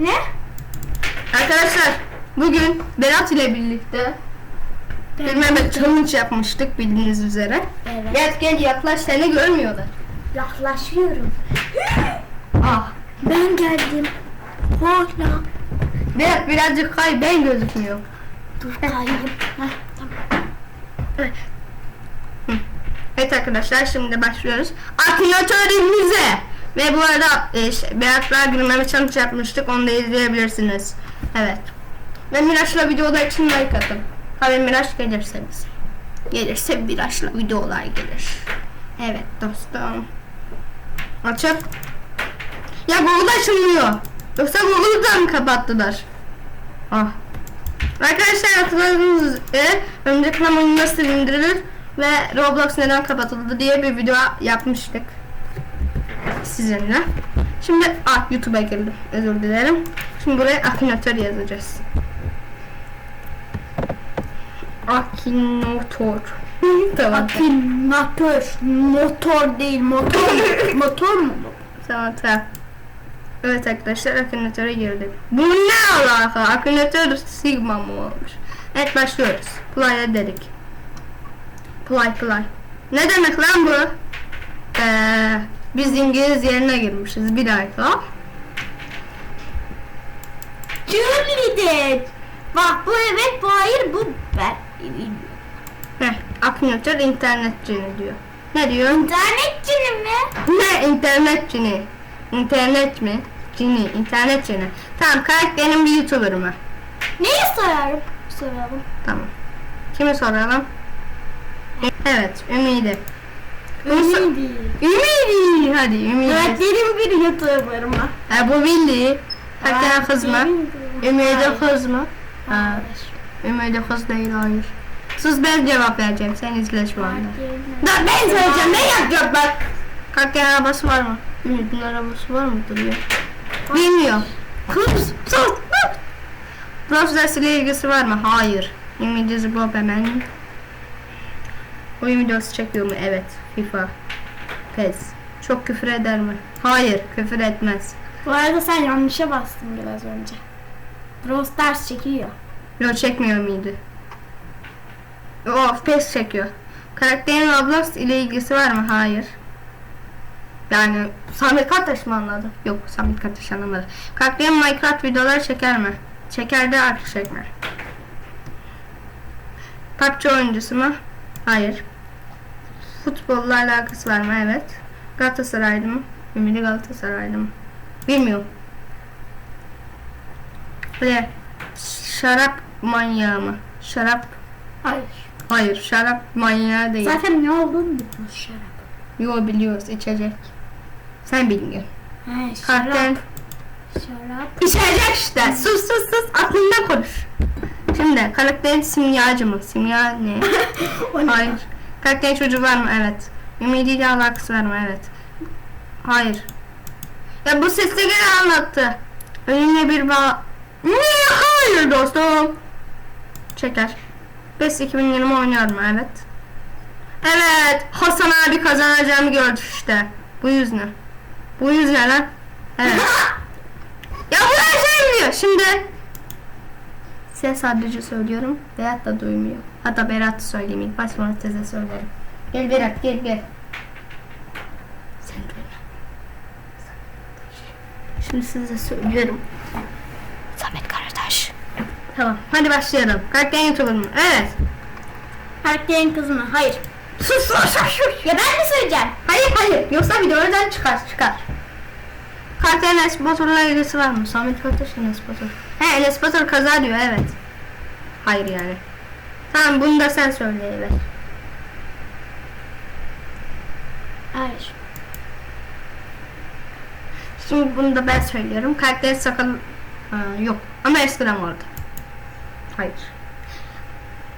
Ne? Arkadaşlar bugün Berat ile birlikte bilmem ne challenge yapmıştık bildiğiniz üzere. Evet. Gel gel yaklaş seni görmüyorlar. Yaklaşıyorum. Ah. Ben geldim. Hala. Berat birazcık kay ben gözükmüyor. Dur kayayım. Heh, tamam. Evet arkadaşlar şimdi başlıyoruz. Akülatörümüze ve bu arada e, şey, Berat'la bilmem challenge yapmıştık onu da izleyebilirsiniz. Evet. Ve Miraç'la videolar için like atın. Tabii Miraç gelirseniz. Gelirse Miraç'la videolar gelir. Evet dostum. Açıp. Ya Google açılmıyor. Yoksa Google'u da mı kapattılar? Ah. Arkadaşlar hatırladığınız üzere örümcek adam oyunu nasıl indirilir ve Roblox neden kapatıldı diye bir video yapmıştık sizinle. Şimdi ah YouTube'a girdim. Özür dilerim. Şimdi buraya Akinator yazacağız. Akinator. tamam. Akümatör. Motor değil. Motor. motor mu? Tamam tamam. Evet arkadaşlar Akinator'a girdik. Bu ne alaka? Akinator Sigma mı olmuş? Evet başlıyoruz. Play'a dedik. Play play. Ne demek lan bu? Ee, biz İngiliz yerine girmişiz. Bir dakika. Cheerleader. Bak bu evet bu hayır bu ben. Heh, Akinator internet cini diyor. Ne diyor? İnternet cini mi? Ne internet cini? İnternet mi? Cini, internet cini. Tamam karakterin bir YouTuber mı? Neyi sorarım? Soralım. Tamam. Kimi soralım? Evet, Ümidi. Ümidi. Ümidi. Hadi Ümidi. Benim bir var. Ha, bu bildi. Hakikaten kız mı? Ümidi Hayır. kız mı? Ha, Ümidi kız değil hayır. Sus ben cevap vereceğim. Sen izle şu anda. Dur ben söyleyeceğim. Ne yapacağım bak. Kalkken arabası var mı? Ümidin arabası var mı duruyor? Bilmiyorum. Kız sus. İle ilgisi var mı? Hayır. Ümidi zıplop hemen. Oyun videosu çekiyor mu? Evet. FIFA. PES. Çok küfür eder mi? Hayır. Küfür etmez. Bu arada sen yanlışa bastın biraz önce. Brawl Stars çekiyor. Yok çekmiyor muydu? O PES çekiyor. Karakterin Roblox ile ilgisi var mı? Hayır. Yani Samet Kartaş mı anladı? Yok Samet Kartaş anlamadı. Karakterin Minecraft videoları çeker mi? Çeker de artık çekmer. PUBG oyuncusu mu? Hayır. Futbolla alakası var mı? Evet. Galatasaraylı mı? Ümidi Galatasaraylı mı? Bilmiyorum. Ve şarap manyağı mı? Şarap Hayır. Hayır şarap manyağı değil. Zaten ne olduğunu biliyoruz şarap. Yo biliyoruz içecek. Sen bilmiyorsun. He Karakterin Şarap. içecek işte. Sus sus sus aklında konuş. Şimdi karakterin simyacı mı? Simya ne? Ne? Hayır. Karakterin çocuğu var mı? Evet. Ümidiyle alakası var mı? Evet. Hayır. Ya bu sesle gene anlattı. Önüne bir bağ... Niye? Hayır dostum. Çeker. PES 2020 oynuyor mu? Evet. Evet. Hasan abi kazanacağımı gördü işte. Bu yüz ne? Bu yüz ne lan? Evet. ya bu her şey biliyor. Şimdi Size sadece söylüyorum. Berat da duymuyor. Hatta Berat söyleyeyim ilk baş sonra size söylerim. Gel Berat gel gel. Sen duyma. Şimdi size söylüyorum. Samet Karataş. Tamam hadi başlayalım. Karakterin YouTuber mı? Evet. Karakterin kızı mı? Hayır. Sus sus sus. Ya ben mi söyleyeceğim? Hayır hayır. Yoksa videodan çıkar çıkar. Karakterin Enes Batur'la ilgisi var mı? Samet Kartaş Enes Batur. He Enes Batur kaza diyor evet. Hayır yani. Tamam bunu da sen söyle evet. Hayır. Şimdi bunu da ben söylüyorum. Karakter sakal yok. Ama eskiden vardı. Hayır.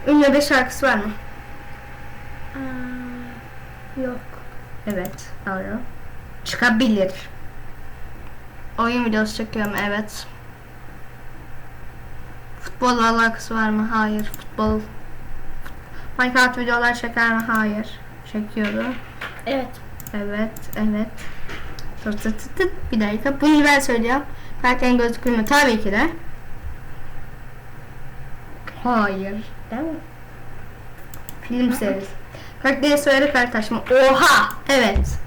Ünlü bir şarkısı var mı? Aa, yok. Evet. Doğru. Çıkabilir. Oyun videosu çekiyorum. Evet. Futbolla alakası var mı? Hayır. Futbol. Minecraft videolar çeker mi? Hayır. Çekiyordu. Evet. Evet. Evet. Tut tut tut tut. Bir dakika. Bunu ben söyleyeceğim. Karakterin gözlüklü mü? Tabii ki de. Hayır. Değil mi? Film serisi. Karakterin soyadı Karataş mı? Oha! Evet.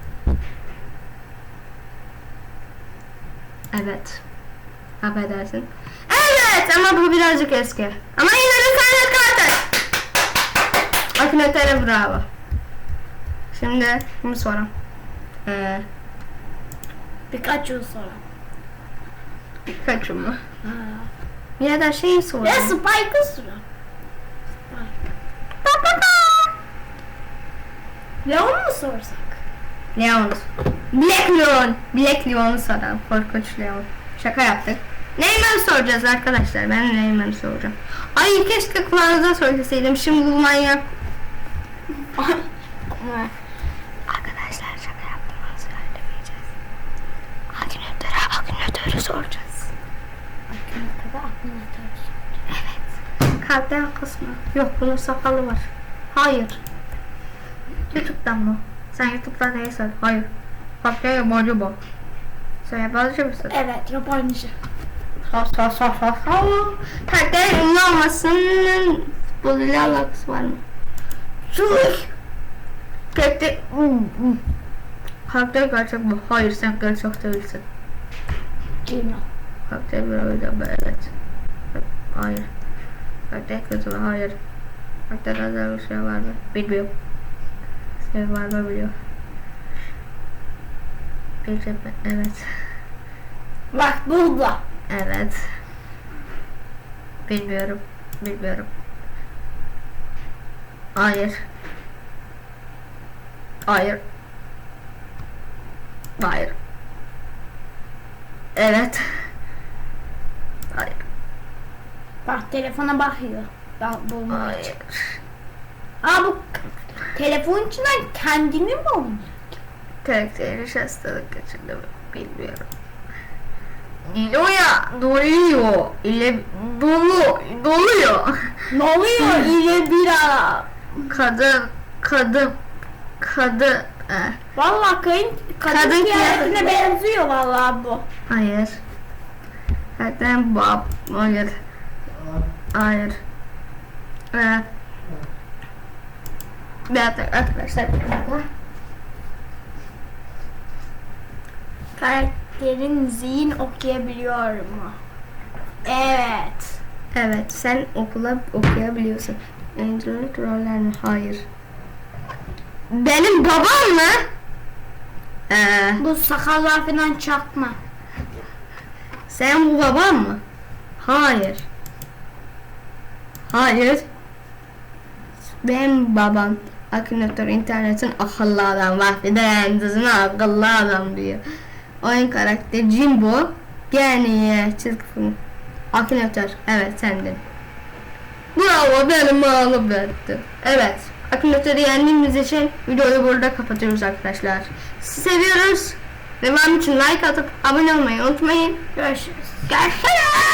Evet. Affedersin. Evet ama bu birazcık eski. Ama yine de Kaynak Karataş. Akinator'a bravo. Şimdi bunu soralım. Ee, Birkaç yıl sonra. birkaç mı? Ya da şey soralım. Ve Spike'ı sıra. Leon mu sorsak? Leon. Black Leon. Black Leon'u soralım. Korkunç Leon. Şaka yaptık. Neyman'ı soracağız arkadaşlar. Ben Neyman'ı soracağım. Ay keşke kulağınıza söyleseydim. Şimdi bu manyak. arkadaşlar şaka yaptım. Söylemeyeceğiz. Akinatöre Akinatöre soracağız. Evet. Kalpten kısmı. Yok bunun sakalı var. Hayır. Youtube'dan mı? Sen Youtube'dan neyi sor? Hayır. Kalpten yabancı bu. Sen yabancı mısın? Evet yabancı. Sa sa sa sa sa. Kalpten ünlü olmasının futboluyla alakası var mı? Sus! Kalpten... Kalpten gerçek bu. Hayır sen gerçek değilsin. Cino. Böyle bir evet. Hayır. Kalpten kötü mü? Hayır. Kalpten özel bir şey var mı? Bilmiyorum. Şey var mı biliyorum. Bilmiyorum. Evet. Bak burada. Evet. Bilmiyorum. Bilmiyorum. Hayır. Hayır. Hayır. Evet. Hayır. Bak telefona bakıyor. Ben bulmak. Hayır. Aa bu telefon içinden kendini mi oynuyor? Karakteri hastalık geçirdi mi? Bilmiyorum. Nilo'ya doluyor. İle dolu. Doluyor. Ne oluyor? İle bir ara. Kadın. Kadın. Kadın. Eh. Valla kayın kadın, Kadın kıyafetine kıyafeti. benziyor valla bu. Hayır. Zaten bab. Hayır. Hayır. Evet. Bir dakika arkadaşlar. bir dakika. Karakterin zihin okuyabiliyor mu? Evet. Evet sen okula okuyabiliyorsun. Android roller mi? Hayır. Benim babam mı? Ee, Bu sakallar falan çakma. sen bu babam mı? Hayır. Hayır. Benim babam Akinator internetin akıllı adam mahveden dizine akıllı adam diyor. Oyun karakteri Jimbo. Yani çizgi film. Akinator. Evet sendin. Bravo benim mağlup etti. Evet. Akinator'u yendiğimiz için videoyu burada kapatıyoruz arkadaşlar. Sizi seviyoruz. Devam için like atıp abone olmayı unutmayın. Görüşürüz. Görüşürüz.